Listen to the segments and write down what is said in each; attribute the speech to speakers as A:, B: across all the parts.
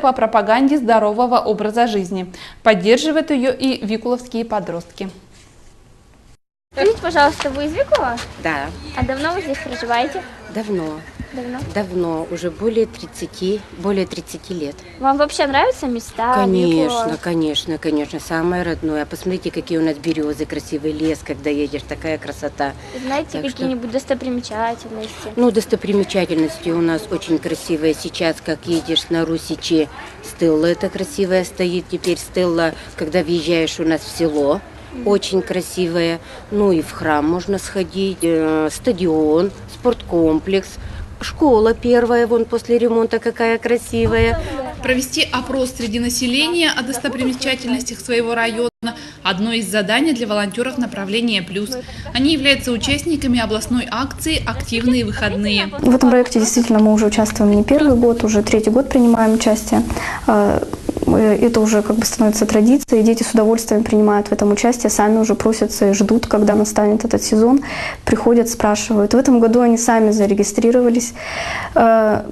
A: по пропаганде здорового образа жизни. Поддерживают ее и викуловские подростки.
B: Скажите, пожалуйста, вы из Викула?
C: Да,
B: А давно вы здесь проживаете?
C: давно,
B: Давно.
C: давно, уже более 30, более 30 лет.
B: Вам вообще нравятся места
C: конечно,
B: Викула?
C: конечно, конечно, самое родное. Посмотрите, какие у нас березы, красивый лес, когда едешь, такая красота.
B: Знаете
C: Так что-
B: какие-нибудь достопримечательности?
C: Ну, достопримечательности у нас очень красивые. Сейчас, как едешь на Русичи, Стелла это красивая стоит. Теперь Стелла, когда въезжаешь у нас в село, очень красивая. Ну и в храм можно сходить, э, стадион, спорткомплекс. Школа первая, вон после ремонта какая красивая.
A: Провести опрос среди населения о достопримечательностях своего района – одно из заданий для волонтеров направления «Плюс». Они являются участниками областной акции «Активные выходные».
D: В этом проекте действительно мы уже участвуем не первый год, уже третий год принимаем участие. Это уже как бы становится традицией, дети с удовольствием принимают в этом участие, сами уже просятся и ждут, когда настанет этот сезон, приходят, спрашивают. В этом году они сами зарегистрировались э,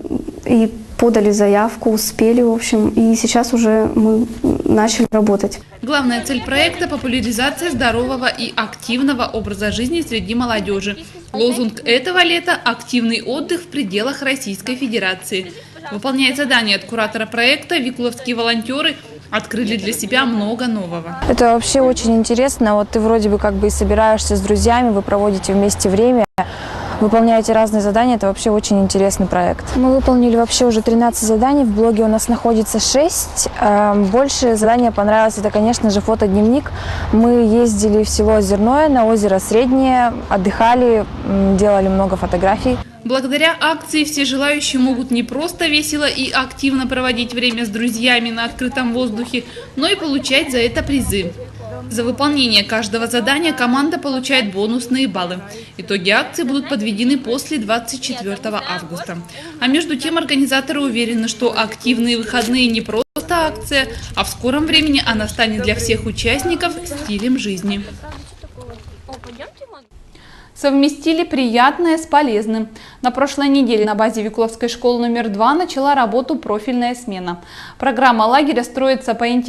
D: и подали заявку, успели, в общем, и сейчас уже мы начали работать.
A: Главная цель проекта – популяризация здорового и активного образа жизни среди молодежи. Лозунг этого лета – активный отдых в пределах Российской Федерации. Выполняя задания от куратора проекта, викуловские волонтеры открыли для себя много нового.
E: Это вообще очень интересно. Вот ты вроде бы как бы и собираешься с друзьями, вы проводите вместе время, выполняете разные задания. Это вообще очень интересный проект. Мы выполнили вообще уже 13 заданий. В блоге у нас находится 6. Эм, Больше задания понравилось. Это, конечно же, фотодневник. Мы ездили в село Озерное, на озеро Среднее, отдыхали, делали много фотографий.
A: Благодаря акции все желающие могут не просто весело и активно проводить время с друзьями на открытом воздухе, но и получать за это призы. За выполнение каждого задания команда получает бонусные баллы. Итоги акции будут подведены после 24 августа. А между тем организаторы уверены, что активные выходные не просто акция, а в скором времени она станет для всех участников стилем жизни. Совместили приятное с полезным. На прошлой неделе на базе Викуловской школы номер 2 начала работу профильная смена. Программа лагеря строится по интересам